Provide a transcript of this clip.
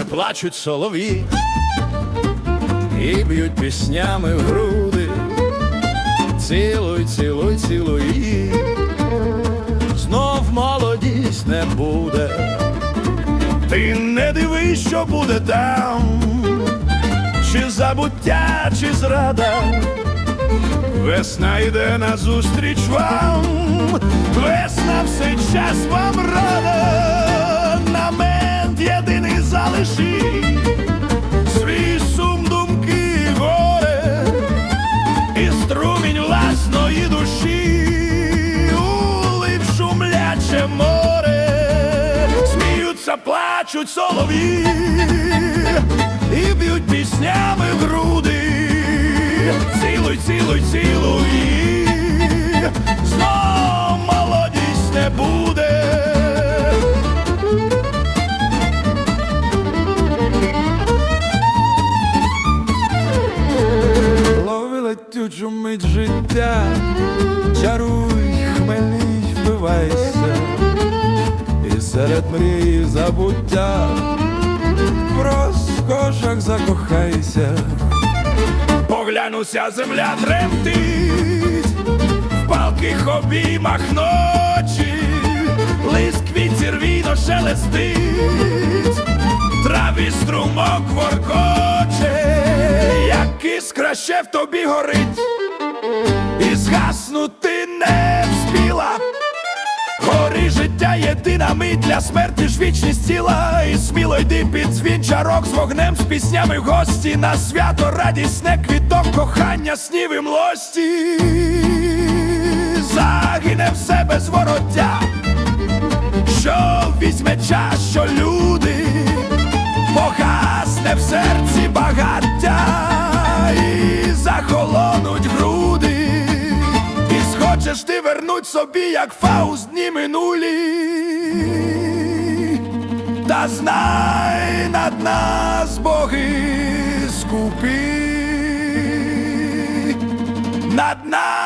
плачуть солов'ї і б'ють піснями в груди. Цілуй, цілуй, цілуй знов молодість не буде. Ти не дивись, що буде там, чи забуття, чи зрада. Весна йде назустріч вам, весна все час вам рада, сміються, плачуть солов'ї, і б'ють піснями в груди. Цілуй, цілуй, цілуй, знов молодість не буде. Лови летючу мить життя, чаруй, хмельний, вбивайся, серед мрії забуття, в розкошах закохайся. Поглянуся, земля тремтить, в палких обіймах ночі, лист квітів рвійно шелестить, траві струмок воркоче, як іскра ще в тобі горить, і згаснути не вспіла. Гори життя єдина мить для смерті ж вічність тіла. І сміло йди під дзвін чарок з вогнем, з піснями в гості. На свято радісне квіток кохання, снів і млості. Загине все без вороття ти вернуть собі, як Фауст дні минулі. Та знай над нас боги скупі, над нас.